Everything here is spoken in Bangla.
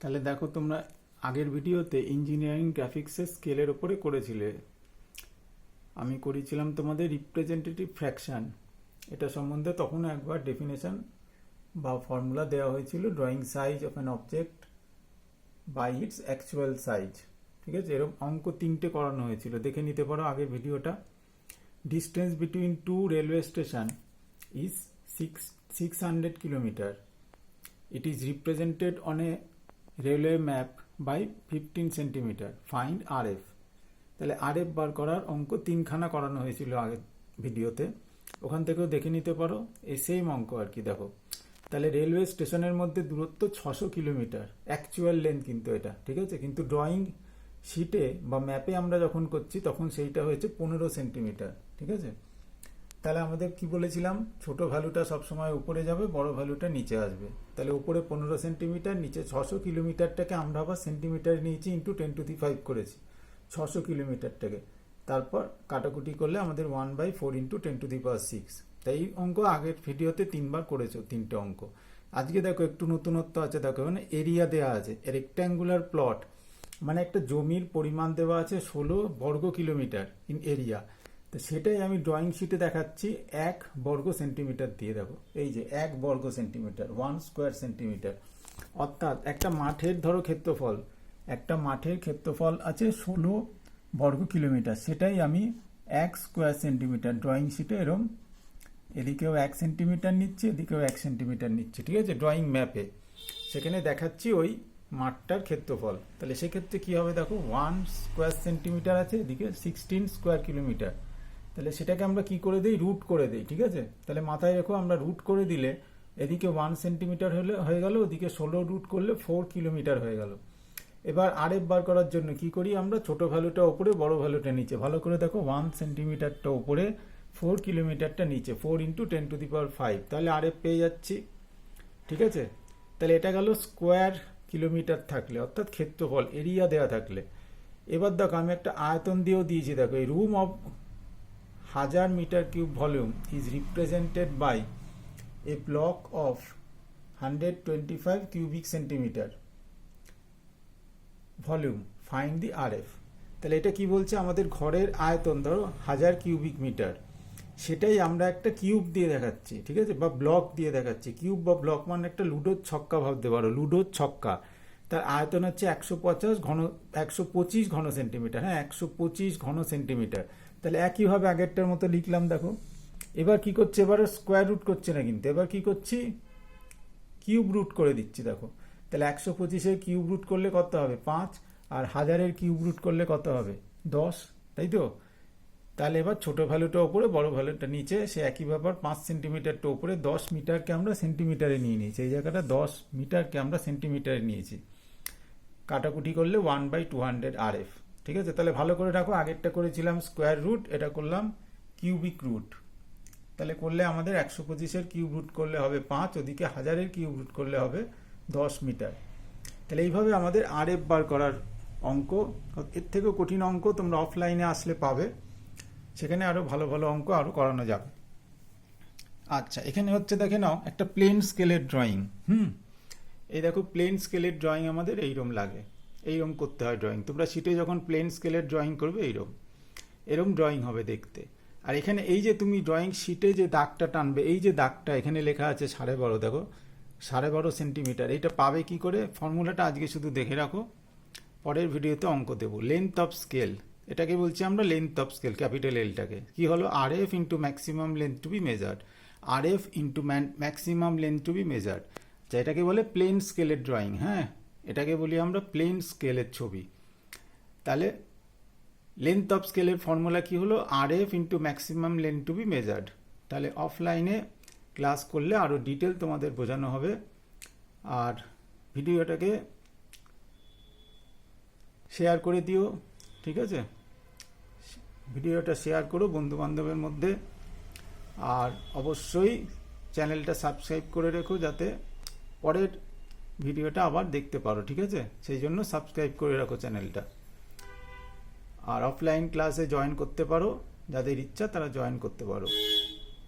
তাহলে দেখো তোমরা আগের ভিডিওতে ইঞ্জিনিয়ারিং গ্রাফিক্সের স্কেলের ওপরে করেছিলে। আমি করেছিলাম তোমাদের রিপ্রেজেন্টেটিভ ফ্র্যাকশন এটা সম্বন্ধে তখন একবার ডেফিনেশন বা ফর্মুলা দেওয়া হয়েছিল drawing size of an object by its actual size ঠিক আছে? এরকম অঙ্ক তিনটে করানো হয়েছিল। দেখে নিতে পারো আগের ভিডিওটা। Distance between two railway station is six six hundred kilometre it is represented on a railway map by 15 centimeter. Find RF. তাহলে আরএফ বার করার অঙ্ক তিনখানা করানো হয়েছিল আগের ভিডিওতে ওখান থেকেও দেখে নিতে পারো, এই সেম অঙ্ক আর কি, দেখো তাহলে রেলওয়ে স্টেশনের মধ্যে দূরত্ব ছশো কিলোমিটার অ্যাকচুয়াল লেন্থ কিন্তু এটা, ঠিক আছে কিন্তু ড্রয়িং শিটে বা ম্যাপে আমরা যখন করছি, তখন সেইটা হয়েছে পনেরো সেন্টিমিটার ঠিক আছে তাহলে আমাদের কি বলেছিলাম? ছোট ভ্যালুটা সবসময় উপরে যাবে, বড় ভ্যালুটা নিচে আসবে। তাহলে উপরে পনেরো সেন্টিমিটার নিচে ছশো কিলোমিটারটাকে আমরা আবার সেন্টিমিটার নিয়েছি into ten to the five করেছি। ছশো কিলোমিটারটাকে। তারপর কাটাকুটি করলে আমাদের one by four into ten to the power six তাই এই অঙ্ক আগের ভিডিওতে তিনবার করেছ, তিনটে অঙ্ক। আজকে দেখো একটু নতুনত্ব আছে, দেখো মানে এরিয়া দেওয়া আছে রেক্ট্যাঙ্গুলার প্লট মানে একটা জমির পরিমাণ দেওয়া আছে ষোলো বর্গ কিলোমিটার ইন এরিয়া তো সেটাই আমি ড্রয়িং শিটে দেখাচ্ছি। এক বর্গ সেন্টিমিটার দিয়ে দেখো এই যে এক বর্গ সেন্টিমিটার ওয়ান স্কোয়ার সেন্টিমিটার অর্থাৎ একটা মাঠের ধরো ক্ষেত্রফল, একটা মাঠের ক্ষেত্রফল আছে ষোলো বর্গ কিলোমিটার। সেটাই আমি এক স্কোয়ার সেন্টিমিটার ড্রয়িং শিটে এরম, এদিকেও এক সেন্টিমিটার নিচ্ছে, এদিকেও এক সেন্টিমিটার নিচ্ছে, ঠিক আছে? ড্রয়িং ম্যাপে সেখানে দেখাচ্ছি ওই মাঠটার ক্ষেত্রফল। তাহলে সেক্ষেত্রে কি হবে দেখো? ওয়ান স্কোয়ার সেন্টিমিটার আছে, এদিকে সিক্সটিন স্কোয়ার কিলোমিটার তাহলে সেটাকে আমরা কি করে দিই? রুট করে দিই, ঠিক আছে? তাহলে মাথায় রেখো, আমরা রুট করে দিলে এদিকে ওয়ান সেন্টিমিটার হলে, হয়ে গেল, ওদিকে ষোলো রুট করলে ফোর কিলোমিটার হয়ে গেল। এবার আরেফ বার করার জন্য কি করি আমরা? ছোট ভ্যালুটা ওপরে বড় ভ্যালুটা নিচে। ভালো করে দেখো ওয়ান সেন্টিমিটারটা উপরে ফোর কিলোমিটারটা নিচে four into ten to the power five তাহলে আরেফ পেয়ে যাচ্ছি, ঠিক আছে? তাহলে এটা গেল স্কোয়ার কিলোমিটার থাকলে, অর্থাৎ ক্ষেত্রফল এরিয়া দেওয়া থাকলে। এবার দেখো, আমি একটা আয়তন দিয়েও দিয়েছি, দেখো, এই রুম অফ হাজার metre cube volume is represented by a block of hundred twenty five cubic centimetre volume find the R F তাহলে এটা কি বলছে? আমাদের ঘরের আয়তন, ধরো, হাজার কিউবিক মিটার সেটাই আমরা একটা কিউব দিয়ে দেখাচ্ছি, ঠিক আছে? বা ব্লক দিয়ে দেখাচ্ছি। কিউব বা ব্লক মানে একটা লুডোর ছক্কা ভাবতে পারো, লুডোর ছক্কা। তার আয়তন হচ্ছে একশো পঞ্চাশ ঘন, একশো পঁচিশ ঘন সেন্টিমিটার হ্যাঁ একশো পঁচিশ ঘন সেন্টিমিটার তাহলে একইভাবে আগেরটার মতো লিখলাম, দেখো। এবার কি করছে? এবার স্কোয়ার রুট করছে না কিন্তু। এবার কি করছি? কিউব রুট করে দিচ্ছি, দেখো। তাহলে একশো পঁচিশের কিউব রুট করলে কত হবে? পাঁচ। আর হাজারের কিউব রুট করলে কত হবে? দশ, তাই তো? তাহলে এবার ছোটো ভ্যালুটা ওপরে বড় ভ্যালুটা নিচে। সে একই ব্যাপার, পাঁচ সেন্টিমিটারটা ওপরে দশ মিটারকে আমরা সেন্টিমিটারে নিয়ে নিয়েছি। এই জায়গাটা দশ মিটারকে আমরা সেন্টিমিটারে নিয়েছি। কাটাকুটি করলে one by two hundred R F ঠিক আছে? তাহলে ভালো করে রাখো, আগেরটা করেছিলাম স্কোয়ার রুট এটা করলাম কিউবিক রুট তাহলে করলে আমাদের একশো পঁচিশের কিউব রুট করলে হবে পাঁচ, ওদিকে হাজারের কিউব রুট করলে হবে দশ মিটার। তাহলে এইভাবে আমাদের আর এফ বার করার অঙ্ক, এর থেকেও কঠিন অঙ্ক তোমরা অফলাইনে আসলে পাবে। সেখানে আরও ভালো ভালো অঙ্ক আরও করানো যাবে। আচ্ছা এখানে হচ্ছে দেখে নাও, একটা প্লেন স্কেলের ড্রয়িং হুম? এই দেখো প্লেন স্কেলের ড্রয়িং আমাদের এইরকম লাগে। এইরকম করতে হয় ড্রয়িং তোমরা শিটে যখন প্লেন স্কেলের ড্রয়িং করবে, এইরকম। এরকম ড্রয়িং হবে দেখতে। আর এখানে এই যে তুমি ড্রয়িং শিটে যে দাগটা টানবে, এই যে দাগটা, এখানে লেখা আছে সাড়ে বারো, দেখো। সাড়ে বারো সেন্টিমিটার এইটা পাবে কি করে? ফর্মুলাটা আজকে শুধু দেখে রাখো। পরের ভিডিওতে অঙ্ক দেবো। লেন্থ অফ স্কেল এটাকে বলছি আমরা লেন্থ অফ স্কেল ক্যাপিটাল এলটাকে কি হলো? R F into maximum length to be measured R F into maximum length to be measured যা এটাকে বলে প্লেন স্কেলের ড্রয়িং হ্যাঁ? এটাকে বলি আমরা প্লেন স্কেলের ছবি। তাহলে লেন্থ অফ স্কেলের ফর্মুলা কি হলো? R F into maximum length to be measured তাহলে অফলাইনে ক্লাস করলে আরও ডিটেল তোমাদের বোঝানো হবে। আর ভিডিওটাকে শেয়ার করে দিও, ঠিক আছে? ভিডিওটা শেয়ার করো বন্ধু বান্ধবের মধ্যে। আর অবশ্যই চ্যানেলটা সাবস্ক্রাইব করে রেখো যাতে পরের ভিডিওটা আবার দেখতে পারো, ঠিক আছে? সেই জন্য সাবস্ক্রাইব করে রাখো চ্যানেলটা আর অফলাইন ক্লাসে জয়েন করতে পারো। যাদের ইচ্ছা তারা জয়েন করতে পারো।